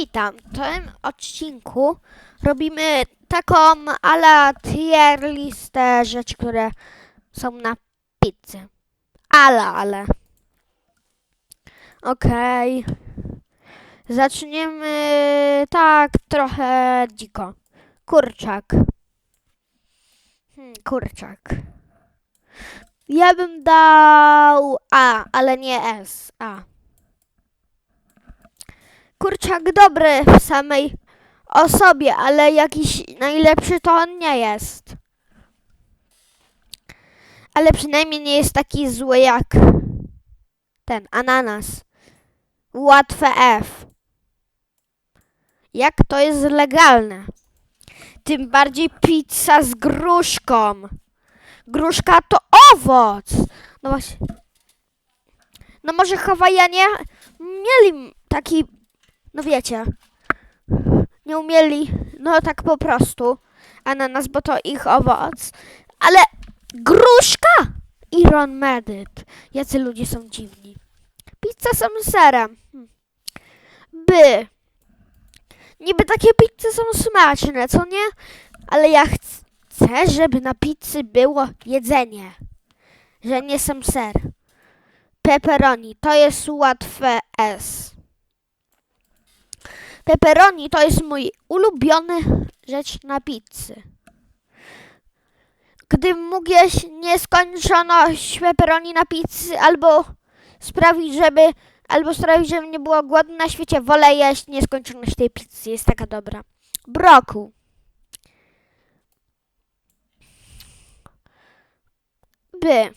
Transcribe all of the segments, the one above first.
witam. W tym odcinku robimy taką ala tier listę rzeczy, które są na pizzy. Ale, ale. Okej. Zaczniemy tak trochę dziko. Kurczak. Hmm, kurczak. Ja bym dał A, ale nie S. A. Kurczak dobry w samej osobie, ale jakiś najlepszy to on nie jest. Ale przynajmniej nie jest taki zły jak ten ananas. Łatwe F. Jak to jest legalne? Tym bardziej pizza z gruszką. Gruszka to owoc. No właśnie. No może Hawajanie mieli taki, no wiecie, nie umieli, no tak po prostu, ananas, bo to ich owoc, ale gruszka! Iron Medit. Jacy ludzie są dziwni. Pizza z serem. Hm. By. Niby takie pizze są smaczne, co nie? Ale ja ch- chcę, żeby na pizzy było jedzenie. Że nie sam ser. Pepperoni to jest łatwe S. Pepperoni to jest mój ulubiony rzecz na pizzy. Gdybym mógł jeść nieskończoność pepperoni na pizzy albo sprawić, żeby albo sprawić, żebym nie było głodny na świecie, wolę jeść nieskończoność tej pizzy. Jest taka dobra. Broku. By.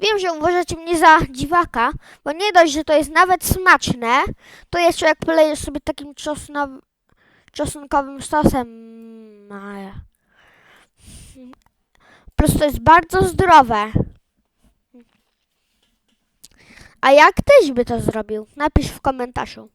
Wiem, że uważacie mnie za dziwaka, bo nie dość, że to jest nawet smaczne, to jeszcze jak polejesz sobie takim czosnow... czosnkowym sosem. Plus to jest bardzo zdrowe. A jak tyś by to zrobił? Napisz w komentarzu.